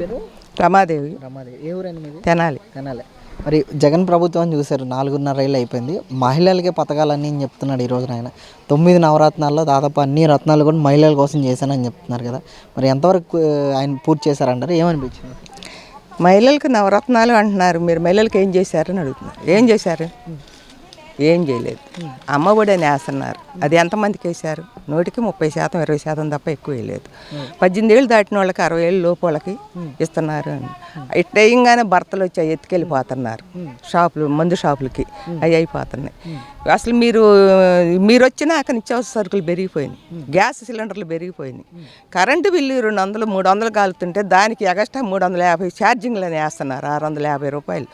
పేరు? రమాదేవి. రమాదేవి. ఏ ఊరండి మీది? తెనాలి. తెనాలి. మరి జగన్ ప్రభుత్వం చూశారు నాలుగున్నర ఏళ్ళు అయిపోయింది. మహిళలకే పథకాలన్నీ అని చెప్తున్నాడు ఈ రోజున ఆయన. తొమ్మిది నవరత్నాల్లో దాదాపు అన్ని రత్నాలు కూడా మహిళల కోసం చేశానని చెప్తున్నారు కదా. మరి ఎంతవరకు ఆయన పూర్తి చేశారంటారు? ఏమనిపించింది? మహిళలకు నవరత్నాలు అంటున్నారు. మీరు మహిళలకు ఏం చేశారని అడుగుతున్నారు. ఏం చేశారు? ఏం చేయలేదు. అమ్మఒడి అని వేస్తున్నారు అది ఎంతమందికి వేశారు? నూటికి ముప్పై శాతం ఇరవై శాతం తప్ప ఎక్కువ వేయలేదు. పద్దెనిమిది ఏళ్ళు దాటిన వాళ్ళకి అరవై ఏళ్ళు లోపు వాళ్ళకి ఇస్తున్నారు అని. ఇట్ట వేయంగానే భర్తలు వచ్చి ఎత్తుకెళ్ళిపోతున్నారు. షాపులు మందు షాపులకి అవి అయిపోతున్నాయి. అసలు మీరు మీరు వచ్చినాక నిత్యావసర సరుకులు పెరిగిపోయినాయి. గ్యాస్ సిలిండర్లు పెరిగిపోయినాయి. కరెంటు బిల్లు రెండు వందలు మూడు వందలు కాలుతుంటే దానికి ఎగస్ట్రా మూడు వందల యాభై ఛార్జింగ్లు అని వేస్తున్నారు ఆరు వందల యాభై రూపాయలు.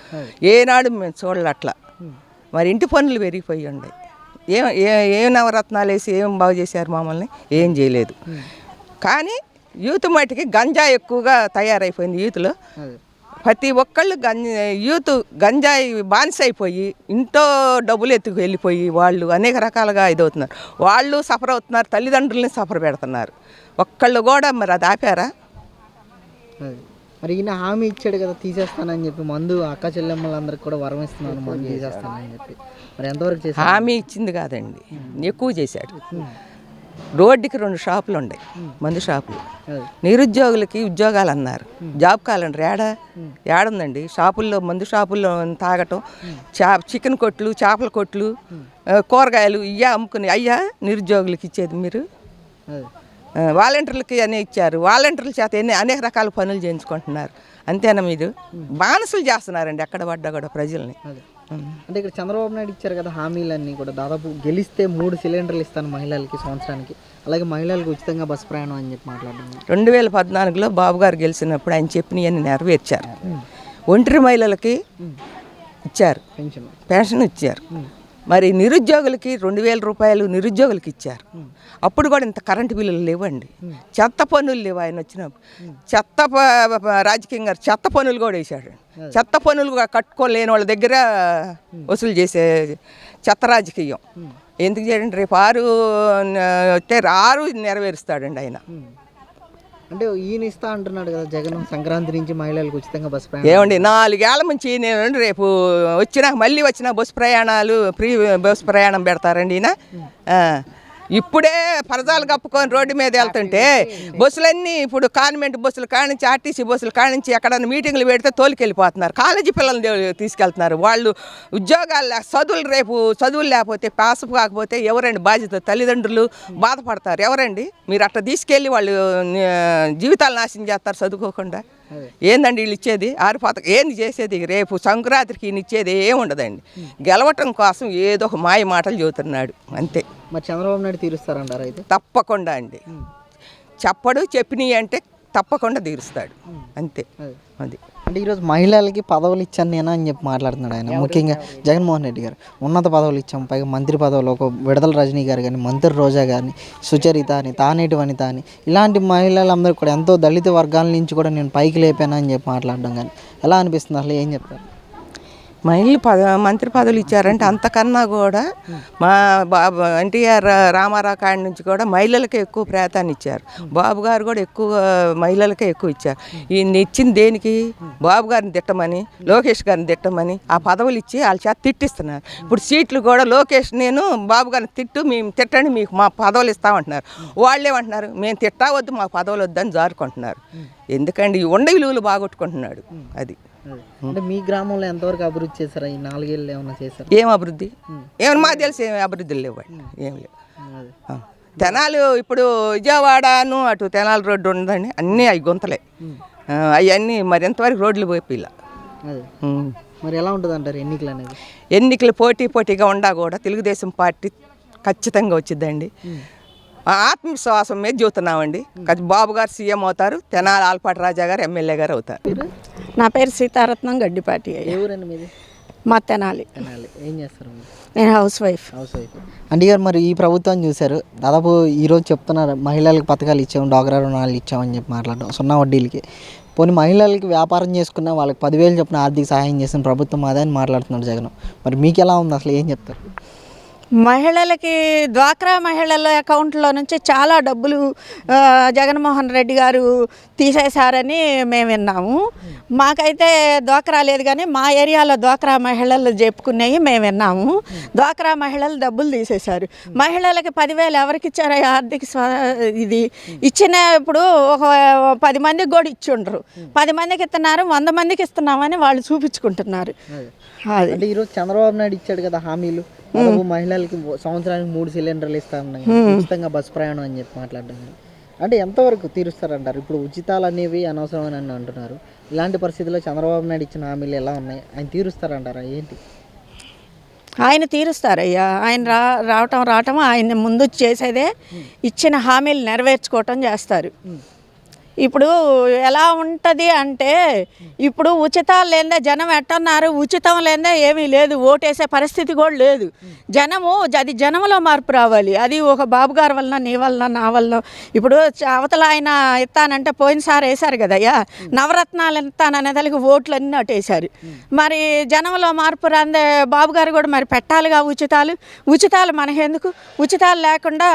ఏనాడు మేము చూడాలి అట్లా. మరి ఇంటి పనులు పెరిగిపోయి ఉన్నాయి ఏం ఏ నవరత్నాలు వేసి ఏం బాగు చేశారు మమ్మల్ని ఏం చేయలేదు. కానీ యూత్ మట్టికి గంజా ఎక్కువగా తయారైపోయింది యూత్లో. ప్రతి ఒక్కళ్ళు గంజ యూత్ గంజాయి బానిస అయిపోయి ఇంట్లో డబ్బులు ఎత్తుకు వెళ్ళిపోయి వాళ్ళు అనేక రకాలుగా ఇదవుతున్నారు. వాళ్ళు సఫర్ అవుతున్నారు తల్లిదండ్రులని సఫర్ పెడుతున్నారు. ఒక్కళ్ళు కూడా మరి అది ఆపారా? మరి ఈయన హామీ ఇచ్చాడు కదా తీసేస్తానని చెప్పి మందు అక్క చెల్లెమ్మలందరికి కూడా వరం ఇస్తున్నాను మందు తీసేస్తానని చెప్పి. మరి ఎంతవరకు చేశారు హామీ ఇచ్చింది కాదండి ఎక్కువ చేశాడు. రోడ్డుకి రెండు షాపులు ఉన్నాయి మందు షాపులు. నిరుద్యోగులకి ఉద్యోగాలు అన్నారు. జాబ్ కాలండి ఏడా ఏడుందండి షాపుల్లో మందు షాపుల్లో తాగటం? చా చికెన్ కొట్లు చేపల కొట్లు కూరగాయలు ఇయ్యా అమ్ముకుని అయ్యా నిరుద్యోగులకి ఇచ్చేది మీరు? వాలంటీర్లకి అనే ఇచ్చారు. వాలంటీర్ల చేత ఎన్ని అనేక రకాల పనులు చేయించుకుంటున్నారు. అంతేనా మీరు బానిసలు చేస్తున్నారండి ఎక్కడ పడ్డా కూడా ప్రజల్ని. అంటే ఇక్కడ చంద్రబాబు నాయుడు ఇచ్చారు కదా హామీలన్నీ కూడా. దాదాపు గెలిస్తే మూడు సిలిండర్లు ఇస్తాను మహిళలకి సంవత్సరానికి. అలాగే మహిళలకు ఉచితంగా బస్ ప్రయాణం అని చెప్పి మాట్లాడాను రెండు వేల పద్నాలుగులో బాబు గారు గెలిచినప్పుడు ఆయన చెప్పినవన్నీ నెరవేర్చారు. ఒంటరి మహిళలకి ఇచ్చారు. పెన్షన్. పెన్షన్ ఇచ్చారు. మరి నిరుద్యోగులకి రెండు వేల రూపాయలు నిరుద్యోగులకి ఇచ్చారు. అప్పుడు కూడా ఇంత కరెంటు బిల్లులు లేవండి. చెత్త పన్నులు లేవు ఆయన వచ్చినప్పుడు. చెత్త రాజకీయం గారు చెత్త పన్నులు కూడా వేశాడు. చెత్త పన్నులు కూడా కట్టుకోలేని వాళ్ళ దగ్గర వసూలు చేసే చెత్త రాజకీయం. ఎందుకు చేయండి రేపు ఆరు వస్తే ఆరు నెరవేరుస్తాడండి ఆయన. అంటే ఈయన ఇస్తా అంటున్నాడు కదా జగన్ సంక్రాంతి నుంచి మహిళలకు ఉచితంగా బస్ ప్రయాణం ఏమండి నాలుగేళ్ళ నుంచి నేను రేపు వచ్చినా మళ్ళీ వచ్చిన బస్సు ప్రయాణాలు ఫ్రీ బస్సు ప్రయాణం పెడతారండి ఈయన ఆ. ఇప్పుడే పరదాలు కప్పుకొని రోడ్డు మీద వెళ్తుంటే బస్సులన్నీ ఇప్పుడు కాన్వెంట్ బస్సులు కానించి ఆర్టీసీ బస్సులు కానించి ఎక్కడన్నా మీటింగ్లు పెడితే తోలుకెళ్ళిపోతున్నారు. కాలేజీ పిల్లల్ని తీసుకెళ్తున్నారు? వాళ్ళు ఉద్యోగాలు చదువులు రేపు చదువులు లేకపోతే పాస్ కాకపోతే ఎవరండి బాధ్యత? తల్లిదండ్రులు బాధపడతారు. ఎవరండి? మీరు అట్లా తీసుకెళ్ళి వాళ్ళు జీవితాలు నాశనం చేస్తారు చదువుకోకుండా. ఏందండి వీళ్ళు ఇచ్చేది? ఆరు పథకం ఏంది చేసేది? రేపు సంక్రాంతికి ఇచ్చేది ఏం ఉండదండి గెలవటం కోసం ఏదో ఒక మాయ మాటలు చెబుతున్నాడు. అంతే. మరి చంద్రబాబు నాయుడు తీరుస్తారంటారు అయితే? తప్పకుండా అండి. చెప్పడు చెప్పినవి అంటే తప్పకుండా తీరుస్తాడు. అంతే. అదే. అంటే ఈరోజు మహిళలకి పదవులు ఇచ్చాను నేను అని చెప్పి మాట్లాడుతున్నాడు ఆయన. ముఖ్యంగా జగన్మోహన్ రెడ్డి గారు. ఉన్నత పదవులు ఇచ్చాం. పైగా మంత్రి పదవులు ఒక విడదల రజనీ గారు కానీ మంత్రి రోజా గారిని సుచరిత అని తానేటి వనిత అని. ఇలాంటి మహిళలందరూ కూడా ఎంతో దళిత వర్గాల నుంచి కూడా నేను పైకి లేపాను అని చెప్పి మాట్లాడడం కానీ ఎలా అనిపిస్తుంది? అసలు ఏం చెప్తారు? మహిళలు పద మంత్రి పదవులు ఇచ్చారంటే అంతకన్నా కూడా మా బాబు ఎన్టీఆర్ రామారావు కాడి నుంచి కూడా మహిళలకే ఎక్కువ ప్రాధాన్యం ఇచ్చారు. బాబు గారు కూడా ఎక్కువ మహిళలకే ఎక్కువ ఇచ్చారు. ఈయన ఇచ్చింది దేనికి? బాబు గారిని తిట్టమని లోకేష్ గారిని తిట్టమని ఆ పదవులు ఇచ్చి వాళ్ళ చేత తిట్టిస్తున్నారు. ఇప్పుడు సీట్లు కూడా లోకేష్ నేను బాబు గారిని తిట్టు మేము తిట్టండి మీకు మా పదవులు ఇస్తామంటున్నారు. వాళ్ళు ఏమంటున్నారు? మేము తిట్టవద్దు మా పదవులు వద్దని జారుకుంటున్నారు. ఎందుకండి? ఈ ఉండ విలువలు బాగొట్టుకుంటున్నాడు. అది. అంటే మీ గ్రామంలో ఎంతవరకు అభివృద్ధి చేశారా? ఈ నాలుగేళ్ళు ఏమైనా చేశారా? ఏం అభివృద్ధి? ఏమని మాకు తెలిసి ఏమి అభివృద్ధి లేవండి ఏం లేవు. తెనాలు ఇప్పుడు విజయవాడను అటు తెనాలి రోడ్డు ఉందండి అన్నీ అవి గుంతలే. అవన్నీ మరి ఎంతవరకు రోడ్లు అదే. మరి ఎలా ఉంటుంది అంటారు ఎన్నికలు అనేది? ఎన్నికలు పోటీ పోటీగా ఉండా కూడా తెలుగుదేశం పార్టీ ఖచ్చితంగా వచ్చిందండి ఆత్మవిశ్వాసం మీద చూస్తున్నామండి. బాబు గారు సీఎం అవుతారు తెనాలి ఆల్పాటి రాజా గారు ఎమ్మెల్యే గారు అవుతారు. నా పేరు సీతారత్నం గడ్డిపాటి మీది? మా తెనాలి. తెనాలి. ఏం చేస్తారు నేను హౌస్ వైఫ్. House wife. అంటే గారు మరి ఈ ప్రభుత్వం చూశారు. దాదాపు ఈరోజు చెప్తున్నారు మహిళలకు పథకాలు ఇచ్చాము డాక్రా రుణాలు ఇచ్చామని చెప్పి మాట్లాడడం సున్నా వడ్డీలకి. పోనీ మహిళలకి వ్యాపారం చేసుకున్న వాళ్ళకి పదివేలు చొప్పున ఆర్థిక సహాయం చేసిన ప్రభుత్వం అదే అని మాట్లాడుతున్నాడు జగన్. మరి మీకు ఎలా ఉంది? అసలు ఏం చెప్తారు? మహిళలకి డ్వాక్రా మహిళల అకౌంట్లో నుంచి చాలా డబ్బులు జగన్మోహన్ రెడ్డి గారు తీసేశారని మేము విన్నాము. మాకైతే డ్వాక్రా లేదు కానీ మా ఏరియాలో డ్వాక్రా మహిళలు చెప్పుకునేవి మేము విన్నాము. డ్వాక్రా మహిళలు డబ్బులు తీసేశారు. మహిళలకి పదివేలు ఎవరికి ఇచ్చారు? ఆర్థిక స్వ ఇది ఇచ్చిన ఇప్పుడు ఒక పది మందికి కూడా ఇచ్చిండ్రు. పది మందికి ఇస్తున్నారు వంద మందికి ఇస్తున్నామని వాళ్ళు చూపించుకుంటున్నారు. ఈరోజు చంద్రబాబు నాయుడు ఇచ్చాడు కదా హామీలు. పదవు మహిళలకి సంవత్సరానికి మూడు సిలిండర్లు ఇస్తామన్నాయి ఉచితంగా బస్ ప్రయాణం అని చెప్పి మాట్లాడడం అంటే ఎంతవరకు తీరుస్తారంటారు? ఇప్పుడు ఉచితాలు అనేవి అనవసరమని అని అంటున్నారు. ఇలాంటి పరిస్థితుల్లో చంద్రబాబు నాయుడు ఇచ్చిన హామీలు ఎలా ఉన్నాయి? ఆయన తీరుస్తారంటారా? ఏంటి? ఆయన తీరుస్తారయ్యా. ఆయన రా రావటం రావటం ఆయన ముందు చేసేదే ఇచ్చిన హామీలు నెరవేర్చుకోవటం చేస్తారు. ఇప్పుడు ఎలా ఉంటుంది అంటే ఇప్పుడు ఉచితాలు లేదా జనం ఎట్టన్నారు ఉచితం లేదా ఏమీ లేదు ఓటేసే పరిస్థితి కూడా లేదు. జనము అది జనంలో మార్పు రావాలి. అది ఒక బాబు గారి వలన నీ వలన నా వలన. ఇప్పుడు అవతల ఆయన ఇస్తానంటే పోయినసారి వేశారు కదయ్యా నవరత్నాలు ఇస్తాననే దానికి ఓట్లు అన్నీ అటేశారు. మరి జనంలో మార్పు రాందే బాబు గారు కూడా మరి పెట్టాలిగా ఉచితాలు? ఉచితాలు మనకెందుకు? ఉచితాలు లేకుండా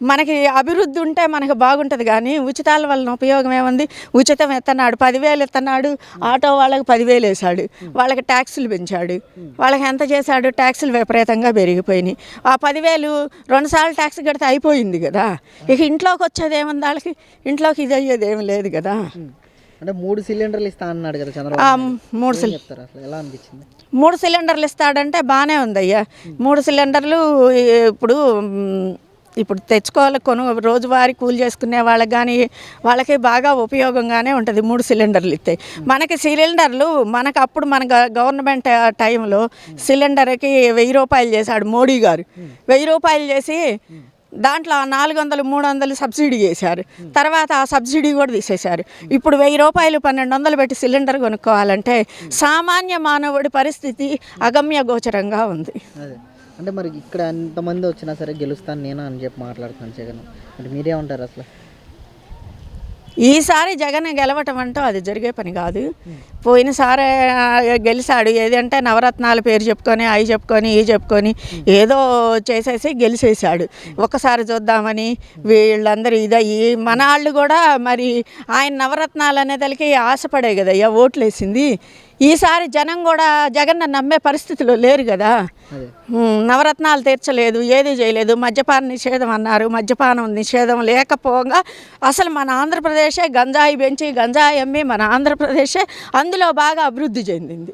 మనకి అభివృద్ధి ఉంటే మనకి బాగుంటుంది కానీ ఉచితాల వలన ఉపయోగం ఏముంది? ఉచితం ఎత్తన్నాడు పదివేలు ఎత్తన్నాడు ఆటో వాళ్ళకి పదివేలు వేశాడు వాళ్ళకి ట్యాక్సులు పెంచాడు. వాళ్ళకి ఎంత చేశాడు? ట్యాక్సులు విపరీతంగా పెరిగిపోయినాయి. ఆ పదివేలు రెండుసార్లు ట్యాక్స్ కడితే అయిపోయింది కదా. ఇక ఇంట్లోకి వచ్చేది ఏముంది వాళ్ళకి? ఇంట్లోకి ఇది అయ్యేది ఏమి లేదు కదా. అంటే మూడు సిలిండర్లు ఇస్తా అన్నాడు కదా చంద్రబాబు. మూడు ఏం సిలి చెప్తారు అసలు? ఎలా అనిపించింది? మూడు సిలిండర్లు ఇస్తాడంటే బాగానే ఉందయ్యా. మూడు సిలిండర్లు ఇప్పుడు ఇప్పుడు తెచ్చుకోవాలి కొను రోజువారీ కూలి చేసుకునే వాళ్ళకి కానీ వాళ్ళకి బాగా ఉపయోగంగానే ఉంటుంది మూడు సిలిండర్లు ఇస్తాయి మనకి సిలిండర్లు మనకు అప్పుడు మన గ- గవర్నమెంట్ టైంలో సిలిండర్కి వెయ్యి రూపాయలు చేశాడు మోడీ గారు. వెయ్యి రూపాయలు చేసి దాంట్లో నాలుగు వందలు మూడు వందలు సబ్సిడీ చేశారు. తర్వాత ఆ సబ్సిడీ కూడా తీసేశారు. ఇప్పుడు వెయ్యి రూపాయలు పన్నెండు వందలు పెట్టి సిలిండర్ కొనుక్కోవాలంటే సామాన్య మానవుడి పరిస్థితి అగమ్య గోచరంగా ఉంది. అంటే మరి ఇక్కడ ఎంతమంది వచ్చినా సరే గెలుస్తాను నేను అని చెప్పి మాట్లాడుతున్నాను జగన్. అంటే మీరేమంటారు అసలు? ఈసారి జగన్ గెలవటం అంటూ అది జరిగే పని కాదు. పోయినసారి గెలిచాడు. ఏదంటే నవరత్నాల పేరు చెప్పుకొని అవి చెప్పుకొని ఇవి చెప్పుకొని ఏదో చేసేసి గెలిచేశాడు. ఒక్కసారి చూద్దామని వీళ్ళందరూ ఇదయ్యి మన వాళ్ళు కూడా మరి ఆయన నవరత్నాలు అనేదానికి ఆశపడే కదయ్యా ఓట్లు వేసింది ఈసారి జనం కూడా జగన్ నమ్మే పరిస్థితిలో లేరు కదా. అదే. నవరత్నాలు తీర్చలేదు ఏది చేయలేదు. మద్యపాన నిషేధం అన్నారు మద్యపానం నిషేధం లేకపోగా అసలు మన ఆంధ్రప్రదేశే గంజాయి పెంచి గంజాయి అమ్మి మన ఆంధ్రప్రదేశే అందులో బాగా అభివృద్ధి చెందింది.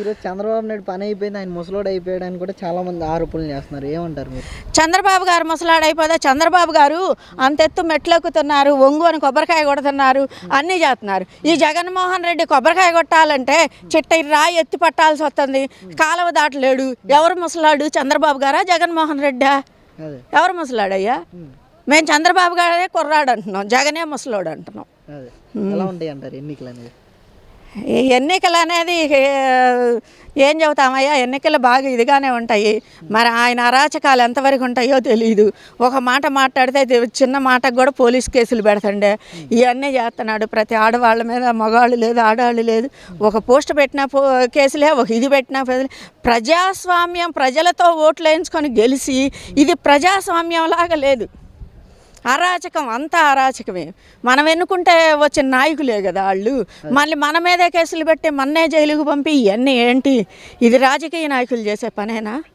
ఈరోజు చంద్రబాబు నాయుడు పని అయిపోయింది ఆయన ముసలోడు అయిపోయాడు అని కూడా చాలా మంది ఆరోపణలు చేస్తున్నారు. ఏమంటారు మీరు? చంద్రబాబు గారు ముసలాడైపోతే చంద్రబాబు గారు అంతెత్తు మెట్లెక్కుతున్నారు ఒంగు అని కొబ్బరికాయ కొడుతున్నారు అన్నీ చేస్తున్నారు. ఈ జగన్మోహన్ రెడ్డి కొబ్బరికాయ కొట్టాలంటే చిట్ట రాయి ఎత్తి పట్టాల్సి వస్తుంది. కాలువ దాటలేడు. ఎవరు ముసలాడు? చంద్రబాబు గారా? జగన్మోహన్ రెడ్డా? ఎవరు ముసలాడయ్యా? మేము చంద్రబాబు గారే కుర్రాడు అంటున్నాం జగనే ముసలోడు అంటున్నాం. ఎలా ఉంటాయి అంటారు ఎన్నికలు అనేది ఎన్నికలు అనేది ఏం చెబుతామయ్యా? ఎన్నికలు బాగా ఇదిగానే ఉంటాయి. మరి ఆయన అరాచకాలు ఎంతవరకు ఉంటాయో తెలియదు ఒక మాట మాట్లాడితే ఇది చిన్న మాటకు కూడా పోలీస్ కేసులు పెడతండే. ఇవన్నీ చేస్తున్నాడు. ప్రతి ఆడవాళ్ళ మీద మగవాళ్ళు లేదు ఆడవాళ్ళు లేదు. ఒక పోస్ట్ పెట్టిన పో కేసులే ఒక ఇది పెట్టిన ప్రజాస్వామ్యం ప్రజలతో ఓట్లు వేయించుకొని గెలిచి ఇది ప్రజాస్వామ్యం లాగా లేదు. అరాచకం అంతా అరాచకమే. మనం ఎన్నుకుంటే వచ్చిన నాయకులే కదా వాళ్ళు. మళ్ళీ మన మీదే కేసులు పెట్టి మన్నే జైలుకు పంపి ఇవన్నీ ఏంటి? ఇది రాజకీయ నాయకులు చేసే పనేనా?